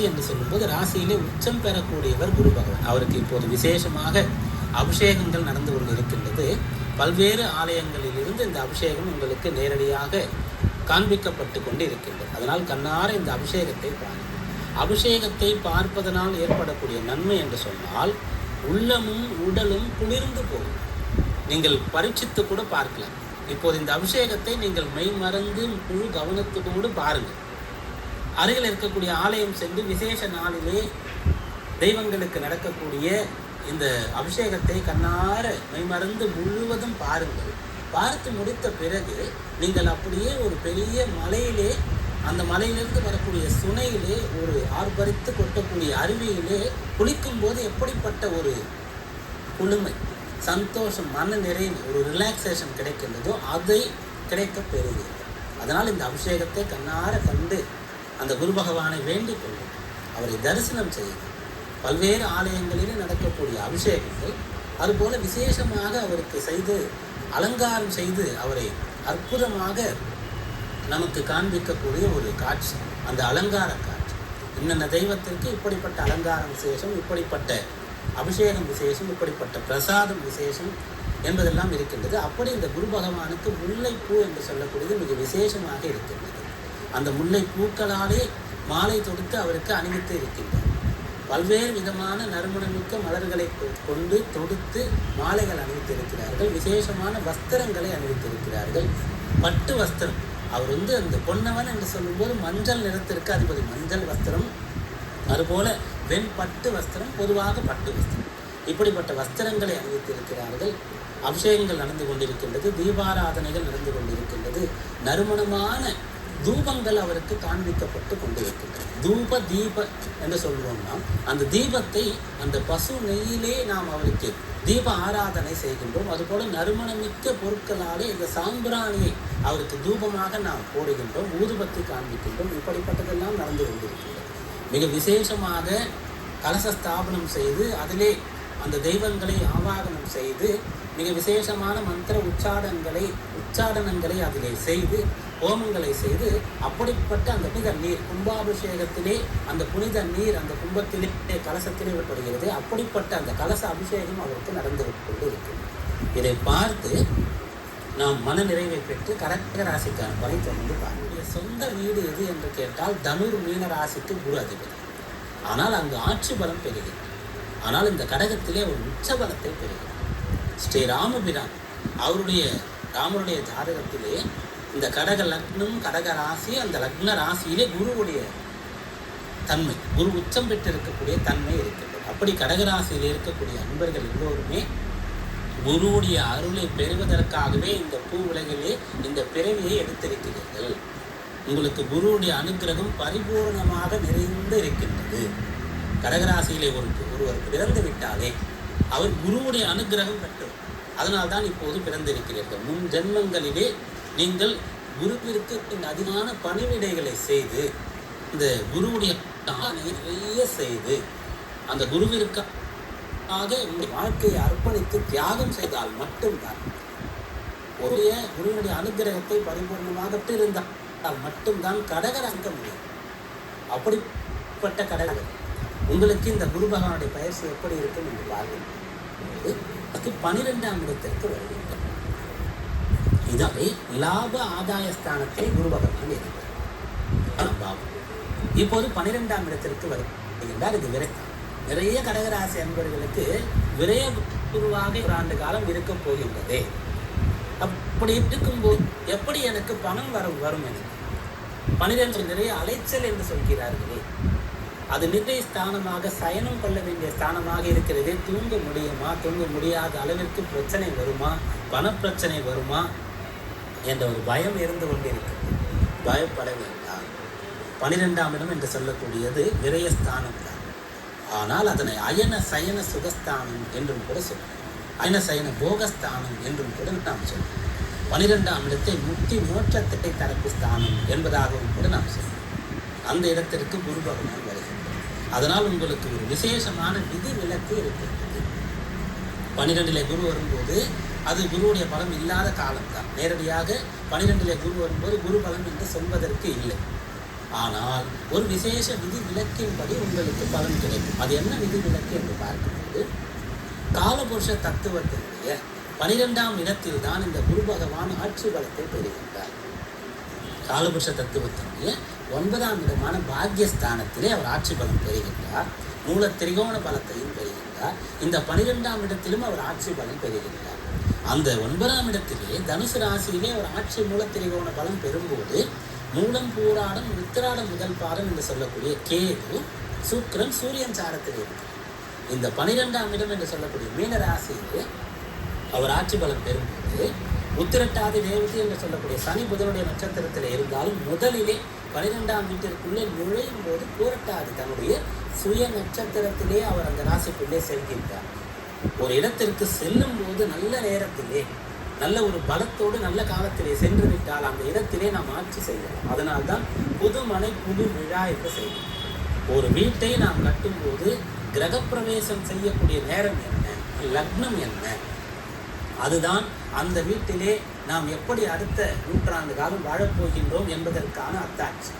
ராசி என்று சொல்லும்போது ராசியிலே உச்சம் பெறக்கூடியவர் குரு பகவான். அவருக்கு இப்போது விசேஷமாக அபிஷேகங்கள் நடந்து கொண்டிருக்கின்றது பல்வேறு ஆலயங்களிலிருந்து இந்த அபிஷேகம் உங்களுக்கு நேரடியாக காண்பிக்கப்பட்டு கொண்டு இருக்கின்றது அதனால் கண்ணார இந்த அபிஷேகத்தை பாருங்கள். அபிஷேகத்தை பார்ப்பதனால் ஏற்படக்கூடிய நன்மை என்று சொன்னால் உள்ளமும் உடலும் குளிர்ந்து போகும். நீங்கள் பரீட்சித்து கூட பார்க்கலாம். இப்போது இந்த அபிஷேகத்தை நீங்கள் மெய்மறந்து முழு முழு கூட பாருங்கள். அருகில் இருக்கக்கூடிய ஆலயம் சென்று விசேஷ நாளிலே தெய்வங்களுக்கு நடக்கக்கூடிய இந்த அபிஷேகத்தை கண்ணார மெய்மறந்து முழுவதும் பாருங்கள். பார்த்து முடித்த பிறகு நீங்கள் அப்படியே ஒரு பெரிய மலையிலே அந்த மலையிலிருந்து வரக்கூடிய சுனையிலே ஒரு ஆர்ப்பரித்து கொட்டக்கூடிய அருவியிலே குளிக்கும் போது எப்படிப்பட்ட ஒரு குளுமை சந்தோஷம் மன நிறைவு ஒரு ரிலாக்ஸேஷன் கிடைக்கின்றதோ அதை கிடைக்க பெறுவீர்கள். அதனால் இந்த அபிஷேகத்தை கண்ணார கண்டு அந்த குரு பகவானை வேண்டிக் கொள்ளும் அவரை தரிசனம் செய்து பல்வேறு ஆலயங்களிலே நடக்கக்கூடிய அபிஷேகங்கள் அதுபோல விசேஷமாக அவருக்கு செய்து அலங்காரம் செய்து அவரை அற்புதமாக நமக்கு காண்பிக்கக்கூடிய ஒரு காட்சி அந்த அலங்கார காட்சி. இன்னென்ன தெய்வத்திற்கு இப்படிப்பட்ட அலங்காரம் விசேஷம் இப்படிப்பட்ட அபிஷேகம் விசேஷம் இப்படிப்பட்ட பிரசாதம் விசேஷம் என்பதெல்லாம் இருக்கின்றது. அப்படி இந்த குரு பகவானுக்கு முல்லைப்பூ என்று சொல்லக்கூடியது மிக விசேஷமாக இருக்கின்றது. அந்த முல்லை பூக்களாலே மாலை தொடுத்து அவருக்கு அணிவித்து இருக்கின்றார். பல்வேறு விதமான நறுமணமிக்க மலர்களை கொ- கொண்டு தொடுத்து மாலைகள் அணிவித்திருக்கிறார்கள் விசேஷமான வஸ்திரங்களை அணிவித்திருக்கிறார்கள் பட்டு வஸ்திரம். அவர் வந்து அந்த பொன்னவன் என்று சொல்லும்போது மஞ்சள் நிறத்திற்கு அதிபதி. மஞ்சள் வஸ்திரம். அதுபோல வெண் பட்டு வஸ்திரம் பொதுவாக பட்டு வஸ்திரம். இப்படிப்பட்ட வஸ்திரங்களை அணிவித்திருக்கிறார்கள் அபிஷேகங்கள் நடந்து கொண்டிருக்கின்றது. தீபாராதனைகள் நடந்து கொண்டிருக்கின்றது. நறுமணமான தூபங்கள் அவருக்கு காண்பிக்கப்பட்டு கொண்டிருக்கின்றன. தூப தீப என்று சொல்லுவோம்னா அந்த தீபத்தை அந்த பசு நெய்யிலே நாம் அவருக்கு தீப ஆராதனை செய்கின்றோம். அதுபோல நறுமணமிக்க பொருட்களாலே இந்த சாம்பிராணியை அவருக்கு தூபமாக நாம் போடுகின்றோம் ஊதுபத்தி காண்பிக்கின்றோம். இப்படிப்பட்டதெல்லாம் நடந்து கொண்டிருக்கின்றது மிக விசேஷமாக கலச ஸ்தாபனம் செய்து அதிலே அந்த தெய்வங்களை ஆவாகனம் செய்து மிக விசேஷமான மந்திர உச்சாடங்களை உச்சாடனங்களை அதிலே செய்து ஹோமங்களை செய்து அப்படிப்பட்ட அந்த புனித நீர் கும்பாபிஷேகத்திலே அந்த புனித நீர் அந்த கும்பத்திலே கலசத்திலே விடப்படுகிறது. அப்படிப்பட்ட அந்த கலச அபிஷேகம் அவருக்கு நடந்து கொண்டு இருக்கும் இதை பார்த்து நாம் மன நிறைவை பெற்று கரக ராசிக்கான பணி தொடர்ந்து பார்க்கக்கூடிய சொந்த வீடு எது என்று கேட்டால் தனுர் மீன ராசிக்கு குரு அதிபதி. ஆனால் அங்கு ஆட்சி பலம் பெறுகிறது. ஆனால் இந்த கடகத்திலே ஒரு உச்ச பலத்தை பெறுகிறது ஸ்ரீ ராமபிரான் அவருடைய ராமருடைய ஜாதகத்திலே இந்த கடக லக்னம் கடக ராசி அந்த லக்ன ராசியிலே குருவுடைய தன்மை குரு உச்சம் பெற்றிருக்கக்கூடிய தன்மை இருக்கின்றது. அப்படி கடகராசியில் இருக்கக்கூடிய அன்பர்கள் எல்லோருமே குருவுடைய அருளை பெறுவதற்காகவே இந்த பூ உலகிலே இந்த பிறவியை எடுத்திருக்கிறீர்கள். உங்களுக்கு குருவுடைய அனுக்கிரகம் பரிபூர்ணமாக நிறைந்து இருக்கின்றது. கடகராசியிலே ஒரு ஒருவர் பிறந்து விட்டாலே அவர் குருவுடைய அனுக்கிரகம் பெற்றவர் அதனால்தான் இப்போது பிறந்திருக்கிறீர்கள். முன் ஜென்மங்களிலே நீங்கள் குருவிற்கு பின் அதிகமான பணிவிடைகளை செய்து இந்த குருவுடைய தானை நிறைய செய்து அந்த குருவிற்காக உங்கள் வாழ்க்கையை அர்ப்பணித்து தியாகம் செய்தால் மட்டும்தான் ஒரு குருவினுடைய அனுகிரகத்தை பரிபூர்ணமாக பெற்றிருந்தால் மட்டும்தான் கடகர் அங்க முடியும். அப்படிப்பட்ட கடகர் உங்களுக்கு இந்த குரு பகவானுடைய பயிற்சி எப்படி இருக்கும் என்று பாருங்கள் அது பனிரெண்டாம் இடத்திற்கு வருகின்றது இதை லாப ஆதாய ஸ்தானத்தை குரு பகவான் இருக்கிறார் இப்போது பனிரெண்டாம் இடத்திற்கு வருகின்றார் இது விரை நிறைய கடகராசி அன்பர்களுக்கு விரைய குருவாக ஒரு ஆண்டு காலம் இருக்க போகின்றது. அப்படி இருக்கும்போது எப்படி எனக்கு பணம் வர வரும் எனக்கு? பனிரெண்டு நிறைய அலைச்சல் என்று சொல்கிறார்களே. அது நிர்ணய ஸ்தானமாக சயனம் கொள்ள வேண்டிய ஸ்தானமாக இருக்கிறதே. தூங்க முடியுமா? தூங்க முடியாத அளவிற்கு பிரச்சனை வருமா? பணப்பிரச்சனை வருமா? என்ற ஒரு பயம் இருந்து கொண்டிருக்கிறது. பயப்பட வேண்டாம் பனிரெண்டாம் இடம் என்று சொல்லக்கூடியது விரயஸ்தானம் தான். ஆனால் அதனை அயன சயன சுகஸ்தானம் என்றும் கூட சொல்லுவோம் அயன சயன போகஸ்தானம் என்றும் கூட நாம் சொல்லுவோம் பனிரெண்டாம் இடத்தை முக்தி மோட்சத்தை தரப்பு ஸ்தானம் என்பதாகவும் கூட நாம் சொல்லுவோம் அந்த இடத்திற்கு குரு பகவான் வருகின்றார். அதனால் உங்களுக்கு ஒரு விசேஷமான விதி விலக்கு இருக்கின்றது. பனிரெண்டிலே குரு வரும்போது அது குருவுடைய பலம் இல்லாத காலம் தான் நேரடியாக பனிரெண்டிலே குரு வரும்போது குரு பலம் என்று சொல்வதற்கு இல்லை. ஆனால் ஒரு விசேஷ விதி விலக்கின்படி உங்களுக்கு பலன் கிடைக்கும். அது என்ன விதி விலக்கு என்று பார்க்கும்போது காலபுருஷ தத்துவத்தினுடைய பனிரெண்டாம் இடத்தில் தான் இந்த குரு பகவான் ஆட்சி பலத்தை பெறுகின்றார். காலபுருஷ தத்துவத்தினுடைய ஒன்பதாம் இடமான பாக்யஸ்தானத்திலே அவர் ஆட்சி பலம் பெறுகின்றார். மூல திரிகோண பலத்தையும் பெறுகின்றார். இந்த பனிரெண்டாம் இடத்திலும் அவர் ஆட்சி பலம் பெறுகின்றார். அந்த ஒன்பதாம் இடத்திலே தனுசு ராசியிலே அவர் ஆட்சி மூல திரிகோண பலம் பெறும்போது மூலம் பூராடம் உத்திராடம் முதல் பாடம் என்று சொல்லக்கூடிய கேது சுக்கிரன் சூரியன் சாரத்தில் இருக்கிறார். இந்த பனிரெண்டாம் இடம் என்று சொல்லக்கூடிய மீன ராசியிலே அவர் ஆட்சி பலம் பெறும்போது உத்திரட்டாதி தேவதி என்று சொல்லக்கூடிய சனி புதனுடைய நட்சத்திரத்தில் இருந்தாலும் முதலிலே பனிரெண்டாம் வீட்டிற்குள்ளே நுழையும் போது பூரட்டாதி தன்னுடைய சுய நட்சத்திரத்திலே அவர் அந்த ராசிக்குள்ளே செல்கின்றார். ஒரு இடத்திற்கு செல்லும் போது நல்ல நேரத்திலே நல்ல ஒரு பலத்தோடு நல்ல காலத்திலே சென்று விட்டால் அந்த இடத்திலே நாம் ஆட்சி செய்யலாம். அதனால்தான் புதுமனை புது விழா என்று செய்வோம் ஒரு வீட்டை நாம் கட்டும்போது கிரகப்பிரவேசம் செய்யக்கூடிய நேரம் என்ன? லக்னம் என்ன? அதுதான் அந்த வீட்டிலே நாம் எப்படி அடுத்த நூற்றாண்டு காலம் வாழப்போகின்றோம் என்பதற்கான அத்தாட்சி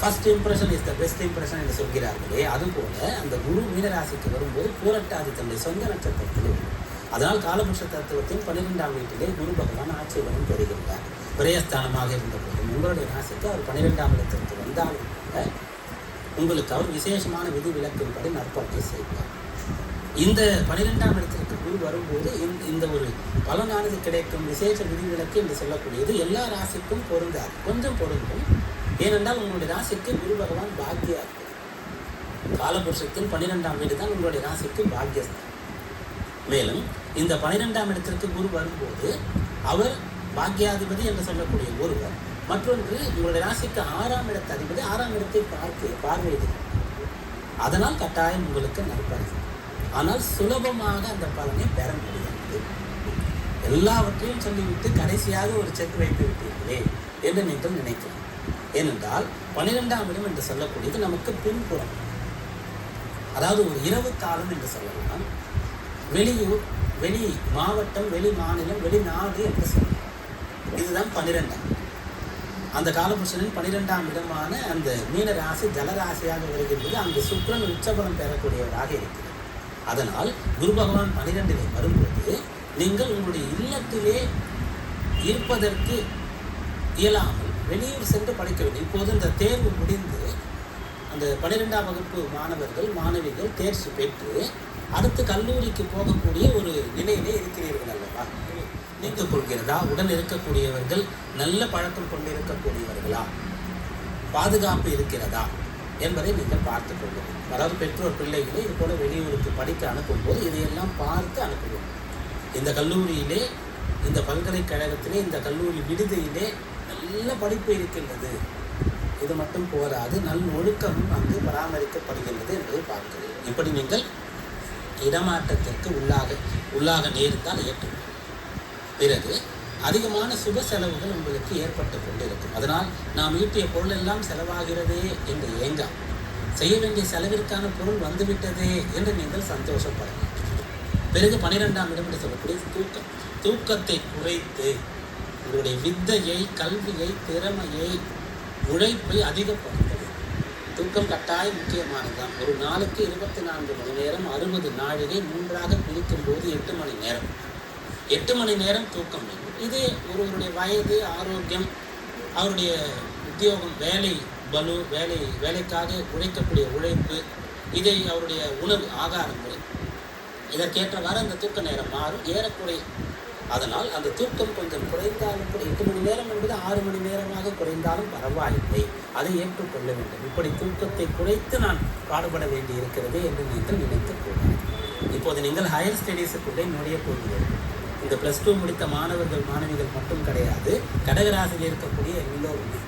first impression is the best impression என்று சொல்கிறார்களே. அதுபோல அந்த குரு மீனராசிக்கு வரும்போது பூரட்டாதி தன்னுடைய சொந்த நட்சத்திரத்தில் அதனால் காலபுஷ தத்துவத்தின் பன்னிரெண்டாம் வீட்டிலே குரு பகவான் ஆட்சி பலம் பெறுகின்றார். விரயஸ்தானமாக இருந்த போதும் உங்களுடைய ராசிக்கு அவர் பன்னிரெண்டாம் இடத்திற்கு வந்தாலும் கூட உங்களுக்கு அவர் விசேஷமான விதி விலக்கின்படி நற்பணியை செய்வார். இந்த பனிரெண்டாம் இடத்திற்கு குரு வரும்போது இந்த இந்த ஒரு பலனானது கிடைக்கும். விசேஷ விதிவிலக்கு என்று சொல்லக்கூடியது. எல்லா ராசிக்கும் பொருந்தாது. கொஞ்சம் பொருந்தும். ஏனென்றால் உங்களுடைய ராசிக்கு குரு பகவான் பாக்கியா காலபுருஷத்தின் பன்னிரெண்டாம் வீடு தான் உங்களுடைய ராசிக்கு பாக்கியஸ்தான். மேலும் இந்த பனிரெண்டாம் இடத்திற்கு குரு வரும்போது அவர் பாக்கியாதிபதி என்று சொல்லக்கூடிய ஒருவர் மற்றொன்று உங்களுடைய ராசிக்கு ஆறாம் இடத்து அதிபதி ஆறாம் இடத்தை பார்க்க பார்வையிடுகிறார். அதனால் கட்டாயம் உங்களுக்கு நற்பலன். ஆனால் சுலபமாக அந்த பலனை பெற முடியாது. எல்லாவற்றையும் சொல்லிவிட்டு கடைசியாக ஒரு செக் வைத்து விட்டீர்களே என்று நீங்கள் நினைக்கலாம். ஏனென்றால் பன்னிரெண்டாம் இடம் என்று சொல்லக்கூடியது நமக்கு பின்புறம். அதாவது ஒரு இரவு காலம் என்று சொல்லலாம். வெளியூர் வெளி மாவட்டம் வெளி மாநிலம் வெளிநாடு என்று சொல்லலாம். இதுதான் பன்னிரெண்டாம் அந்த காலபுருஷனின் பனிரெண்டாம் இடமான அந்த மீனராசி ஜலராசியாக வருகின்றது. அங்கு சுக்கிரன் உச்சபலம் பெறக்கூடியவராக இருக்கிறது அதனால் குரு பகவான் பனிரெண்டிலே வரும்போது நீங்கள் உங்களுடைய இல்லத்திலே இருப்பதற்கு இயலாமல் வெளியூர் சென்று படிக்க வேண்டும். இப்போது இந்த தேர்வு முடிந்து அந்த பனிரெண்டாம் வகுப்பு மாணவர்கள் மாணவிகள் தேர்ச்சி பெற்று அடுத்து கல்லூரிக்கு போகக்கூடிய ஒரு நிலையிலே இருக்கிறீர்கள் அல்லவா? நீங்க கொள்கிறதா? உடன் இருக்கக்கூடியவர்கள் நல்ல பழக்கம் கொண்டிருக்கக்கூடியவர்களா? பாதுகாப்பு இருக்கிறதா? என்பதை நீங்கள் பார்த்து கொள்ளுங்கள். அதாவது பெற்றோர் பிள்ளைகளை இது போல வெளியூருக்கு படிக்க அனுப்பும்போது இதையெல்லாம் பார்த்து அனுப்புவோம் இந்த கல்லூரியிலே இந்த பல்கலைக்கழகத்திலே இந்த கல்லூரி விடுதியிலே நல்ல படிப்பு இருக்கின்றது. இது மட்டும் போராது நல் ஒழுக்கமும் அங்கு பராமரிக்கப்படுகின்றது என்பதை பார்க்கிறேன் இப்படி நீங்கள் இடமாற்றத்திற்கு உள்ளாக உள்ளாக நேர்ந்தால் ஏற்று பிறகு அதிகமான சுப செலவுகள் உங்களுக்கு ஏற்பட்டு கொண்டிருக்கும். அதனால் நாம் ஈட்டிய பொருள் எல்லாம் செலவாகிறதே என்று ஏங்கா. செய்ய வேண்டிய செலவிற்கான பொருள் வந்துவிட்டதே என்று நீங்கள் சந்தோஷப்படலாம். பிறகு பனிரெண்டாம் இடம் என்று சொல்லக்கூடிய தூக்கம். தூக்கத்தை குறைத்து உங்களுடைய வித்தையை கல்வியை திறமையை உழைப்பை அதிகப்படுத்தது தூக்கம் கட்டாயம் முக்கியமானதுதான். ஒரு நாளுக்கு இருபத்தி நான்கு மணி நேரம் அறுபது நாழிகை மூன்றாக பிரிக்கும் போது எட்டு மணி நேரம். எட்டு மணி நேரம் தூக்கம் வேண்டும். இது ஒருவருடைய வயது ஆரோக்கியம் அவருடைய உத்தியோகம் வேலை பலு வேலை வேலைக்காக உழைக்கக்கூடிய உழைப்பு இதை அவருடைய உணவு ஆகார முறை இதற்கேற்றவாறு அந்த தூக்க நேரம் மாறும் ஏறக்குறை. அதனால் அந்த தூக்கம் கொஞ்சம் குறைந்தாலும் கூட எட்டு மணி நேரம் என்பது ஆறு மணி நேரமாக குறைந்தாலும் பரவாயில்லை. அதை ஏற்றுக்கொள்ள வேண்டும். இப்படி தூக்கத்தை குறைத்து நான் பாடுபட வேண்டி இருக்கிறது என்று நீங்கள் நினைத்துக் கூடாது இப்போது நீங்கள் ஹையர் ஸ்டடீஸுக்குள்ளே நுழைய போகிறீர்கள். இந்த ப்ளஸ் டூ முடித்த மாணவர்கள் மாணவிகள் மட்டும் கிடையாது. கடகராசியில் இருக்கக்கூடிய எல்லோருமே.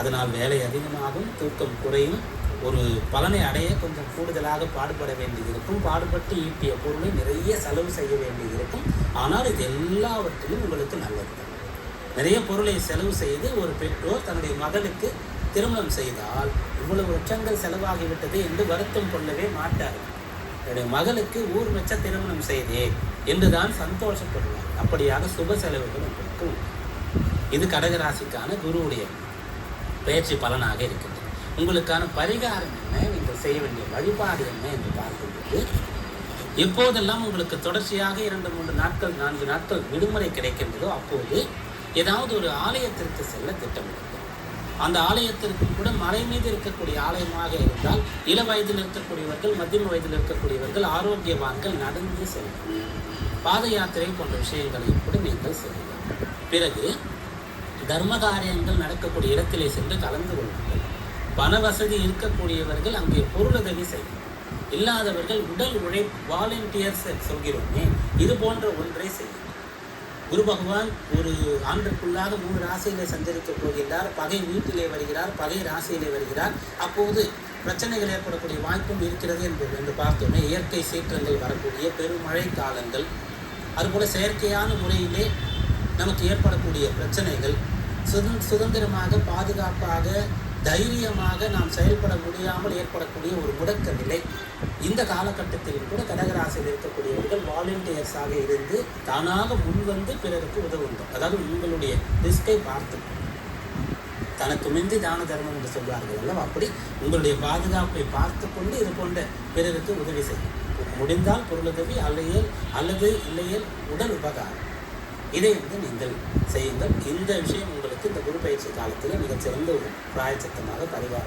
அதனால் வேலை அதிகமாகும் தூக்கம் குறையும். ஒரு பலனை அடைய கொஞ்சம் கூடுதலாக பாடுபட வேண்டியது இருக்கும். பாடுபட்டு ஈட்டிய பொருளை நிறைய செலவு செய்ய வேண்டியது இருக்கும். ஆனால் இது எல்லாவற்றிலும் உங்களுக்கு நல்லது. நிறைய பொருளை செலவு செய்து ஒரு பெற்றோர் தன்னுடைய மகளுக்கு திருமணம் செய்தால் இவ்வளவு லட்சங்கள் செலவாகிவிட்டது என்று வருத்தம் கொள்ளவே மாட்டார். என்னுடைய மகளுக்கு ஊர் வச்ச திருமணம் செய்தேன். என்றுதான் சந்தோஷப்படுவார். அப்படியாக சுப செலவுகள் உங்களுக்கு இது கடகராசிக்கான குருவுடைய பயிற்சி பலனாக இருக்கின்றது. உங்களுக்கான பரிகாரம் என்ன? நீங்கள் செய்ய வேண்டிய வழிபாடு என்ன என்று பார்க்கும்போது எப்போதெல்லாம் உங்களுக்கு தொடர்ச்சியாக இரண்டு மூன்று நாட்கள் நான்கு நாட்கள் விடுமுறை கிடைக்கின்றதோ அப்போது ஏதாவது ஒரு ஆலயத்திற்கு செல்ல திட்டமிடுங்கள். அந்த ஆலயத்திற்கு கூட மலை மீது இருக்கக்கூடிய ஆலயமாக இருந்தால் இள வயதில் இருக்கக்கூடியவர்கள் மத்தியம வயதில் இருக்கக்கூடியவர்கள் ஆரோக்கியவான்கள் நடந்து செல்லும் பாத யாத்திரை போன்ற விஷயங்களையும் கூட நீங்கள் செய்யலாம். பிறகு தர்ம காரியங்கள் நடக்கக்கூடிய இடத்திலே சென்று கலந்து கொள்ளுங்கள். பண வசதி இருக்கக்கூடியவர்கள் அங்கே பொருளுதவி செய்யும் இல்லாதவர்கள் உடல் உழை வாலண்டியர்ஸ் சொல்கிறோமே இது போன்ற ஒன்றை செய்யும் குரு பகவான் ஒரு ஆண்டுக்குள்ளாக மூணு ராசியிலே சஞ்சரிக்க போகின்றார். பகை வீட்டிலே வருகிறார் பகை ராசியிலே வருகிறார். அப்போது பிரச்சனைகள் ஏற்படக்கூடிய வாய்ப்பும் இருக்கிறது என்பது என்று பார்த்தோமே இயற்கை சீற்றங்கள் வரக்கூடிய பெருமழை காலங்கள் அதுபோல் செயற்கையான முறையிலே நமக்கு ஏற்படக்கூடிய பிரச்சனைகள் சுதந் சுதந்திரமாக பாதுகாப்பாக தைரியமாக நாம் செயல்பட முடியாமல் ஏற்படக்கூடிய ஒரு முடக்க நிலை இந்த காலகட்டத்தில் கூட கடகராசியில் இருக்கக்கூடியவர்கள் வாலண்டியர்ஸாக இருந்து தானாக முன்வந்து பிறருக்கு உதவுங்கள். அதாவது உங்களுடைய ரிஸ்கை பார்த்து தனக்கு மிந்தி தான தர்மம் என்று சொல்வார்கள் அல்லவா? அப்படி உங்களுடைய பாதுகாப்பை பார்த்து கொண்டு இது போன்ற பிறருக்கு உதவி செய்யும் முடிந்தால் பொருளுதவி அல்லையே அல்லது இல்லையேல் உடல் உபகாரம். இதை வந்து நீங்கள் செய்யுங்கள். இந்த விஷயம் உங்களுக்கு இந்த குரு பயிற்சி காலத்தில் மிகச்சிறந்த ஒரு பிராயச்சத்தமாக பதிவாக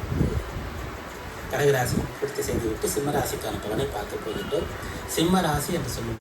கடகராசி பூர்த்தி செய்துவிட்டு சிம்மராசிக்கான பலனை பார்க்க போகின்றோம். சிம்ம ராசி என்று சொல்லும்